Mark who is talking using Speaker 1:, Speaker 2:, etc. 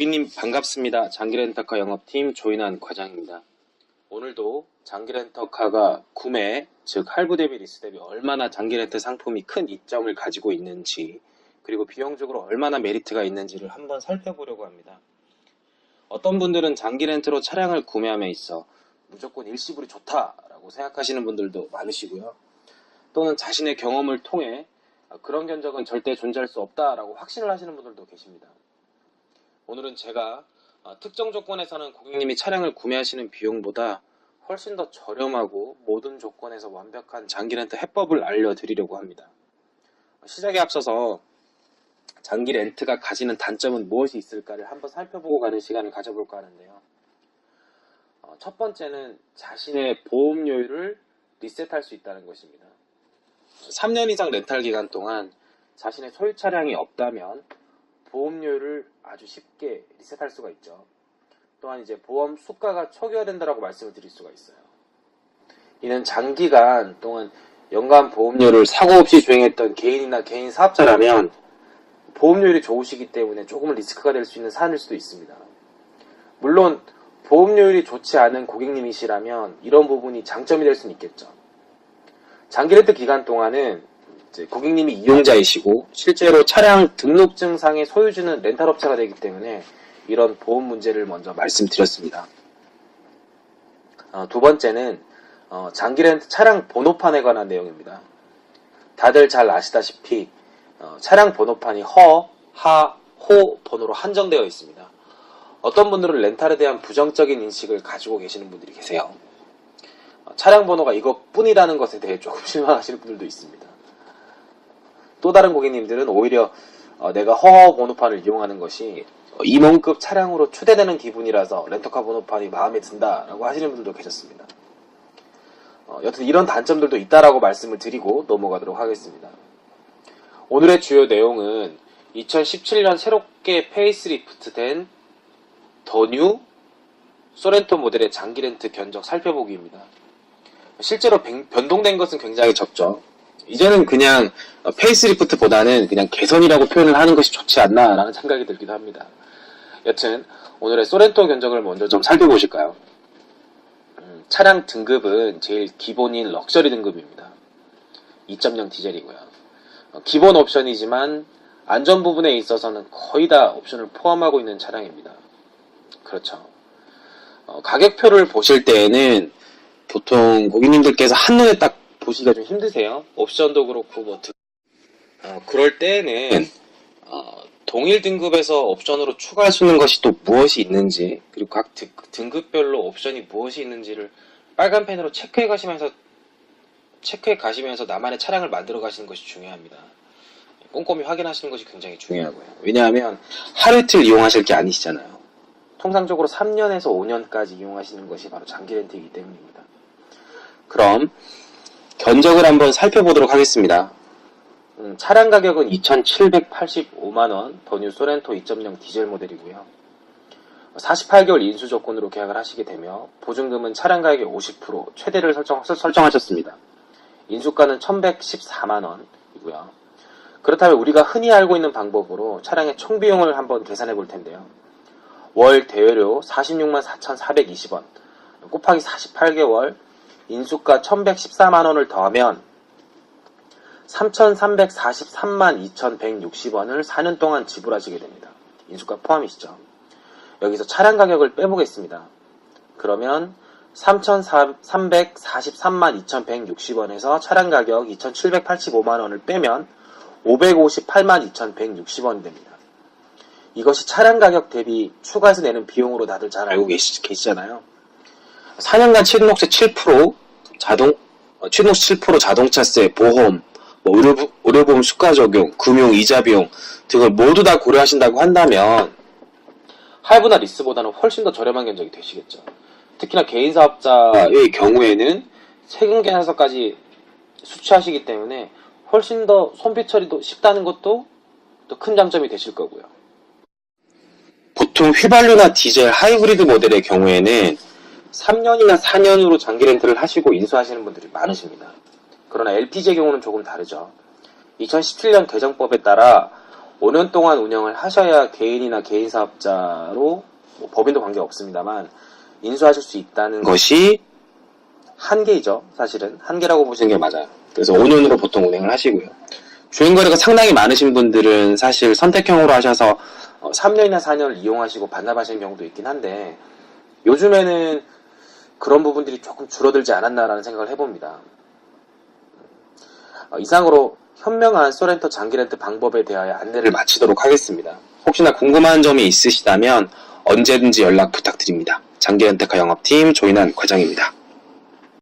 Speaker 1: 고객님 반갑습니다. 장기렌터카 영업팀 조인환 과장입니다. 오늘도 장기렌터카가 구매, 즉 할부 대비 리스 대비 얼마나 장기렌터 상품이 큰 이점을 가지고 있는지 그리고 비용적으로 얼마나 메리트가 있는지를 한번 살펴보려고 합니다. 어떤 분들은 장기렌트로 차량을 구매함에 있어 무조건 일시불이 좋다라고 생각하시는 분들도 많으시고요. 또는 자신의 경험을 통해 그런 견적은 절대 존재할 수 없다라고 확신을 하시는 분들도 계십니다. 오늘은 제가 어, 특정 조건에서는 고객님이 차량을 구매하시는 비용보다 훨씬 더 저렴하고 모든 조건에서 완벽한 장기 렌트 해법을 알려드리려고 합니다. 시작에 앞서서 장기 렌트가 가지는 단점은 무엇이 있을까를 한번 살펴보고 가는 시간을 가져볼까 하는데요. 어, 첫 번째는 자신의 보험료율을 리셋할 수 있다는 것입니다. 3년 이상 렌탈 기간 동안 자신의 소유 차량이 없다면 보험료를 아주 쉽게 리셋할 수가 있죠. 또한 이제 보험 수가가 초기화된다라고 말씀을 드릴 수가 있어요. 이는 장기간 동안 연간 보험료를 사고 없이 주행했던 개인이나 개인 사업자라면 보험료율이 좋으시기 때문에 조금은 리스크가 될 수 있는 사안일 수도 있습니다. 물론 보험료율이 좋지 않은 고객님이시라면 이런 부분이 장점이 될 수는 있겠죠. 장기 렌트 기간 동안은 고객님이 이용자이시고 실제로 차량 등록증상의 소유주는 렌탈업체가 되기 때문에 이런 보험 문제를 먼저 말씀드렸습니다. 어, 두 번째는 어, 장기 렌트 차량 번호판에 관한 내용입니다. 다들 잘 아시다시피 어, 차량 번호판이 허, 하, 호 번호로 한정되어 있습니다. 어떤 분들은 렌탈에 대한 부정적인 인식을 가지고 계시는 분들이 계세요. 어, 차량 번호가 이것뿐이라는 것에 대해 조금 실망하시는 분들도 있습니다. 또 다른 고객님들은 오히려 어, 내가 허허 번호판을 이용하는 것이 어, 임원급 차량으로 추대되는 기분이라서 렌터카 번호판이 마음에 든다라고 하시는 분들도 계셨습니다. 어, 여튼 이런 단점들도 있다라고 말씀을 드리고 넘어가도록 하겠습니다. 오늘의 주요 내용은 2017년 새롭게 페이스리프트된 더뉴 소렌토 모델의 장기 렌트 견적 살펴보기입니다. 실제로 변- 변동된 것은 굉장히 적죠. 이제는 그냥 어, 페이스리프트보다는 그냥 개선이라고 표현을 하는 것이 좋지 않나라는 생각이 들기도 합니다. 여튼 오늘의 소렌토 견적을 먼저 좀 살펴보실까요? 음, 차량 등급은 제일 기본인 럭셔리 등급입니다. 2.0 디젤이고요. 어, 기본 옵션이지만 안전 부분에 있어서는 거의 다 옵션을 포함하고 있는 차량입니다. 그렇죠. 어, 가격표를 보실 때에는 보통 고객님들께서 한눈에 딱 보시기가 좀 힘드세요. 옵션도 그렇고 뭐 등- 어, 그럴 때에는 어, 동일 등급에서 옵션으로 추가할 수 있는 것이 또 무엇이 있는지 그리고 각 등- 등급별로 옵션이 무엇이 있는지를 빨간 펜으로 체크해 가시면서 체크해 가시면서 나만의 차량을 만들어 가시는 것이 중요합니다. 꼼꼼히 확인하시는 것이 굉장히 중요하고요. 왜냐하면 하루 이틀 이용하실 게 아니시잖아요. 통상적으로 3년에서 5년까지 이용하시는 것이 바로 장기 렌트이기 때문입니다. 그럼 견적을 한번 살펴보도록 하겠습니다. 음, 차량 가격은 2,785만원, 더뉴 소렌토 2.0 디젤 모델이고요. 48개월 인수 조건으로 계약을 하시게 되며 보증금은 차량 가격의 50% 최대를 설정, 설정하셨습니다. 인수가는 1,114만원이고요. 그렇다면 우리가 흔히 알고 있는 방법으로 차량의 총 비용을 한번 계산해 볼 텐데요. 월 대여료 46만 4,420원 곱하기 48개월 인수가 1,114만 원을 더하면 3,343만 2,160원을 4년 동안 지불하시게 됩니다. 인수가 포함이시죠. 여기서 차량 가격을 빼보겠습니다. 그러면 3,343만 2,160원에서 차량 가격 2,785만 원을 빼면 558만 2,160원이 됩니다. 이것이 차량 가격 대비 추가해서 내는 비용으로 다들 잘 알고 계시, 계시잖아요. 4년간 취등록세 7%, 자동, 어, 취등록세 7% 자동차세, 보험, 뭐 의료, 의료보험 수가 적용, 금융, 이자 비용 등을 모두 다 고려하신다고 한다면 할부나 리스보다는 훨씬 더 저렴한 견적이 되시겠죠. 특히나 개인 사업자의 경우에는 세금 계산서까지 수취하시기 때문에 훨씬 더 손빛 처리도 쉽다는 것도 또 큰 장점이 되실 거고요. 보통 휘발유나 디젤 하이브리드 모델의 경우에는 3년이나 4년으로 장기 렌트를 하시고 인수하시는 분들이 많으십니다. 그러나 LPG의 경우는 조금 다르죠. 2017년 개정법에 따라 5년 동안 운영을 하셔야 개인이나 개인 사업자로 뭐 법인도 관계 없습니다만 인수하실 수 있다는 것이 한계이죠. 사실은 한계라고 보시는 게 맞아요. 그래서 5년으로 보통 운행을 하시고요. 주행 거리가 상당히 많으신 분들은 사실 선택형으로 하셔서 3년이나 4년을 이용하시고 반납하시는 경우도 있긴 한데 요즘에는 그런 부분들이 조금 줄어들지 않았나라는 생각을 해봅니다. 어, 이상으로 현명한 소렌토 장기 렌트 방법에 대하여 안내를 마치도록 하겠습니다. 혹시나 궁금한 점이 있으시다면 언제든지 연락 부탁드립니다. 장기 렌트카 영업팀 조인한 과장입니다.